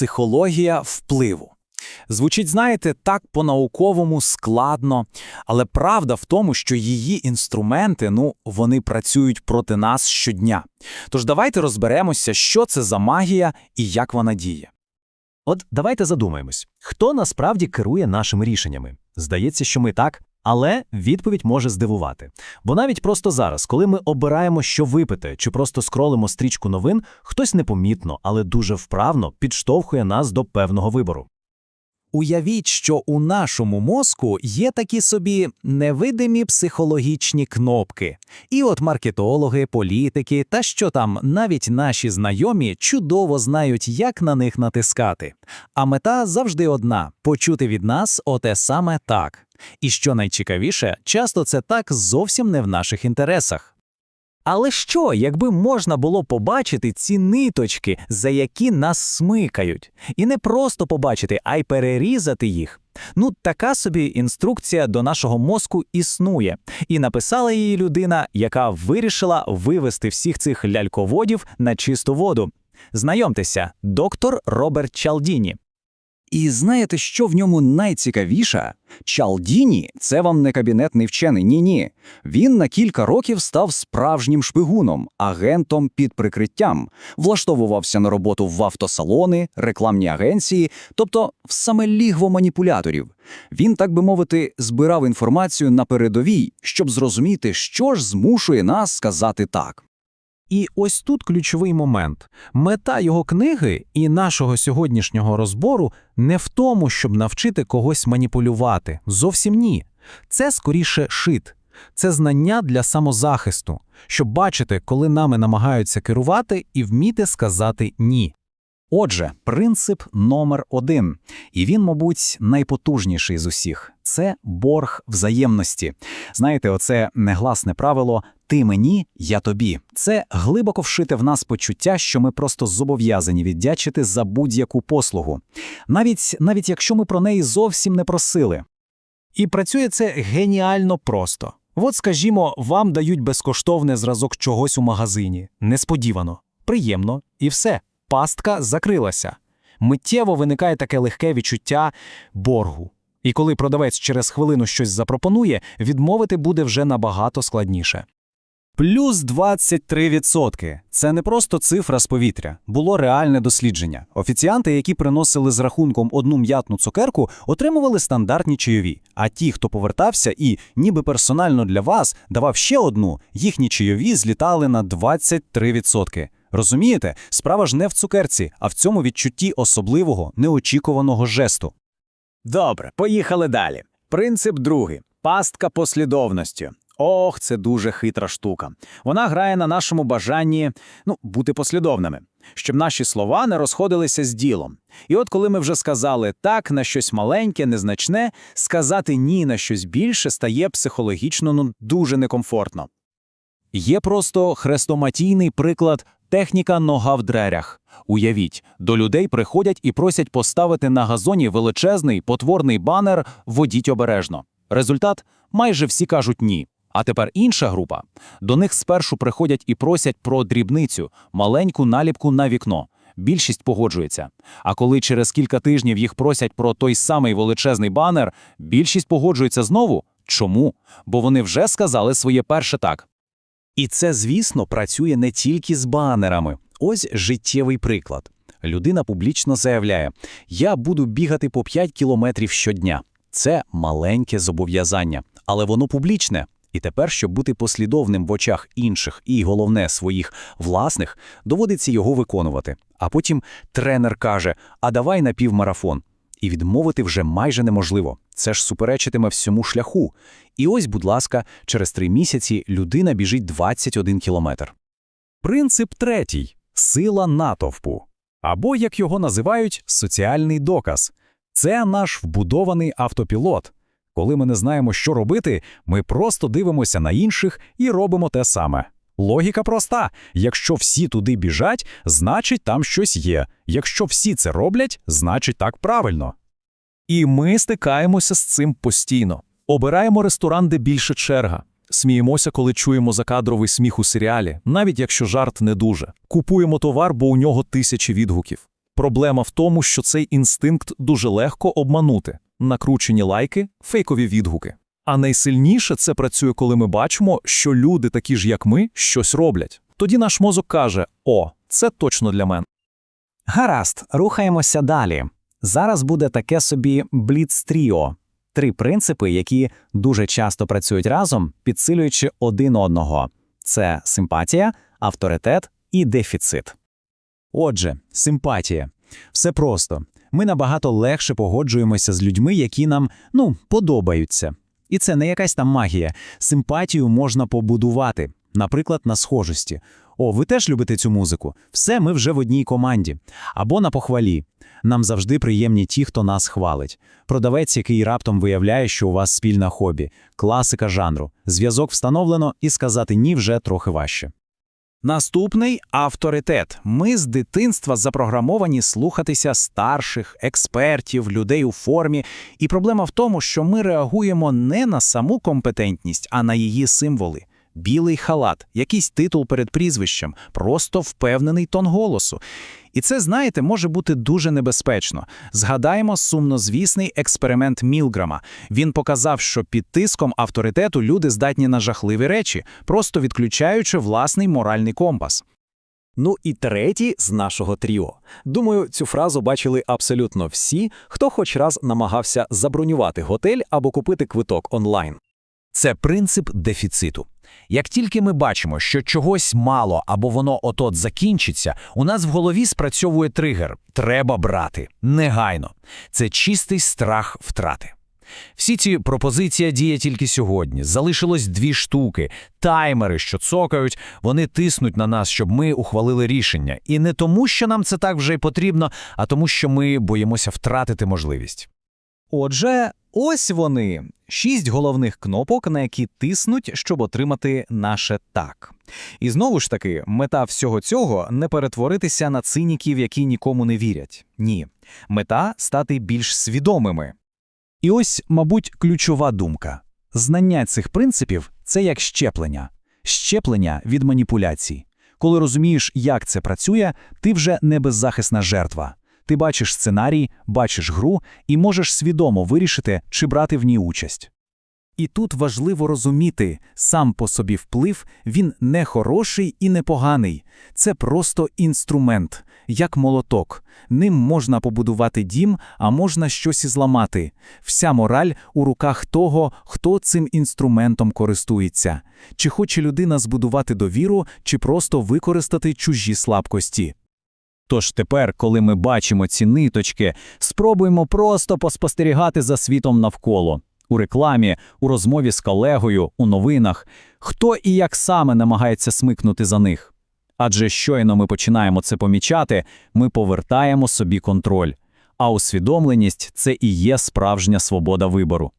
психологія впливу. Звучить, знаєте, так по-науковому складно, але правда в тому, що її інструменти, ну, вони працюють проти нас щодня. Тож давайте розберемося, що це за магія і як вона діє. От давайте задумаємось, хто насправді керує нашими рішеннями. Здається, що ми так, але відповідь може здивувати. Бо навіть просто зараз, коли ми обираємо, що випити, чи просто скролимо стрічку новин, хтось непомітно, але дуже вправно підштовхує нас до певного вибору. Уявіть, що у нашому мозку є такі собі невидимі психологічні кнопки. І от маркетологи, політики та що там, навіть наші знайомі чудово знають, як на них натискати. А мета завжди одна почути від нас оте саме так. І що найцікавіше, часто це так зовсім не в наших інтересах. Але що, якби можна було побачити ці ниточки, за які нас смикають, і не просто побачити, а й перерізати їх? Ну, така собі інструкція до нашого мозку існує, і написала її людина, яка вирішила вивести всіх цих ляльководів на чисту воду. Знайомтеся, доктор Роберт Чалдіні. І знаєте, що в ньому найцікавіше? Чалдіні – це вам не кабінетний вчений, ні-ні. Він на кілька років став справжнім шпигуном, агентом під прикриттям, влаштовувався на роботу в автосалони, рекламні агенції, тобто в саме лігво маніпуляторів. Він, так би мовити, збирав інформацію на передовій, щоб зрозуміти, що ж змушує нас сказати так. І ось тут ключовий момент. Мета його книги і нашого сьогоднішнього розбору не в тому, щоб навчити когось маніпулювати. Зовсім ні. Це скоріше шит. Це знання для самозахисту, щоб бачити, коли нами намагаються керувати, і вміти сказати ні. Отже, принцип номер один, і він, мабуть, найпотужніший з усіх це борг взаємності. Знаєте, оце негласне правило ти мені, я тобі. Це глибоко вшите в нас почуття, що ми просто зобов'язані віддячити за будь-яку послугу, навіть навіть якщо ми про неї зовсім не просили. І працює це геніально просто. От, скажімо, вам дають безкоштовний зразок чогось у магазині. Несподівано, приємно, і все. Пастка закрилася. Миттєво виникає таке легке відчуття боргу. І коли продавець через хвилину щось запропонує, відмовити буде вже набагато складніше. Плюс 23%. Це не просто цифра з повітря. Було реальне дослідження. Офіціанти, які приносили з рахунком одну м'ятну цукерку, отримували стандартні чайові. А ті, хто повертався і, ніби персонально для вас, давав ще одну, їхні чайові злітали на 23%. Розумієте, справа ж не в цукерці, а в цьому відчутті особливого, неочікуваного жесту. Добре, поїхали далі. Принцип другий пастка послідовності. Ох, це дуже хитра штука. Вона грає на нашому бажанні ну, бути послідовними, щоб наші слова не розходилися з ділом. І от коли ми вже сказали так на щось маленьке, незначне, сказати ні на щось більше стає психологічно ну, дуже некомфортно. Є просто хрестоматійний приклад техніка нога в дверях. Уявіть, до людей приходять і просять поставити на газоні величезний потворний банер «Водіть обережно». Результат – майже всі кажуть ні. А тепер інша група. До них спершу приходять і просять про дрібницю, маленьку наліпку на вікно. Більшість погоджується. А коли через кілька тижнів їх просять про той самий величезний банер, більшість погоджується знову. Чому? Бо вони вже сказали своє перше так. І це, звісно, працює не тільки з банерами. Ось життєвий приклад. Людина публічно заявляє: Я буду бігати по 5 кілометрів щодня. Це маленьке зобов'язання, але воно публічне. І тепер, щоб бути послідовним в очах інших і, головне, своїх власних, доводиться його виконувати. А потім тренер каже: А давай на півмарафон. І відмовити вже майже неможливо. Це ж суперечитиме всьому шляху. І ось, будь ласка, через три місяці людина біжить 21 кілометр. Принцип третій сила натовпу. Або, як його називають, соціальний доказ. Це наш вбудований автопілот. Коли ми не знаємо, що робити, ми просто дивимося на інших і робимо те саме. Логіка проста: якщо всі туди біжать, значить там щось є. Якщо всі це роблять, значить так правильно. І ми стикаємося з цим постійно. Обираємо ресторан, де більше черга. Сміємося, коли чуємо закадровий сміх у серіалі, навіть якщо жарт не дуже. Купуємо товар, бо у нього тисячі відгуків. Проблема в тому, що цей інстинкт дуже легко обманути. Накручені лайки, фейкові відгуки. А найсильніше це працює, коли ми бачимо, що люди, такі ж як ми, щось роблять. Тоді наш мозок каже: О, це точно для мене. Гаразд, рухаємося далі. Зараз буде таке собі бліц-тріо. Три принципи, які дуже часто працюють разом, підсилюючи один одного. Це симпатія, авторитет і дефіцит. Отже, симпатія. Все просто. Ми набагато легше погоджуємося з людьми, які нам, ну, подобаються. І це не якась там магія. Симпатію можна побудувати, наприклад, на схожості. О, ви теж любите цю музику? Все, ми вже в одній команді. Або на похвалі. Нам завжди приємні ті, хто нас хвалить. Продавець, який раптом виявляє, що у вас спільне хобі. Класика жанру. Зв'язок встановлено, і сказати ні вже трохи важче. Наступний авторитет. Ми з дитинства запрограмовані слухатися старших, експертів, людей у формі. І проблема в тому, що ми реагуємо не на саму компетентність, а на її символи. Білий халат, якийсь титул перед прізвищем, просто впевнений тон голосу. І це, знаєте, може бути дуже небезпечно. Згадаємо сумнозвісний експеримент Мілграма. Він показав, що під тиском авторитету люди здатні на жахливі речі, просто відключаючи власний моральний компас. Ну і третій з нашого тріо. Думаю, цю фразу бачили абсолютно всі, хто хоч раз намагався забронювати готель або купити квиток онлайн. Це принцип дефіциту. Як тільки ми бачимо, що чогось мало або воно отот закінчиться, у нас в голові спрацьовує тригер треба брати негайно. Це чистий страх втрати. Всі ці пропозиції діє тільки сьогодні. Залишилось дві штуки, таймери, що цокають, вони тиснуть на нас, щоб ми ухвалили рішення. І не тому, що нам це так вже й потрібно, а тому, що ми боїмося втратити можливість. Отже, ось вони шість головних кнопок, на які тиснуть, щоб отримати наше так. І знову ж таки, мета всього цього не перетворитися на циніків, які нікому не вірять. Ні, мета стати більш свідомими. І ось, мабуть, ключова думка. Знання цих принципів – це як щеплення. Щеплення від маніпуляцій. Коли розумієш, як це працює, ти вже не беззахисна жертва. Ти бачиш сценарій, бачиш гру і можеш свідомо вирішити, чи брати в ній участь. І тут важливо розуміти, сам по собі вплив, він не хороший і не поганий. Це просто інструмент, як молоток. Ним можна побудувати дім, а можна щось і зламати. Вся мораль у руках того, хто цим інструментом користується. Чи хоче людина збудувати довіру, чи просто використати чужі слабкості. Тож тепер, коли ми бачимо ці ниточки, спробуємо просто поспостерігати за світом навколо. У рекламі, у розмові з колегою, у новинах, хто і як саме намагається смикнути за них. Адже щойно ми починаємо це помічати, ми повертаємо собі контроль. А усвідомленість це і є справжня свобода вибору.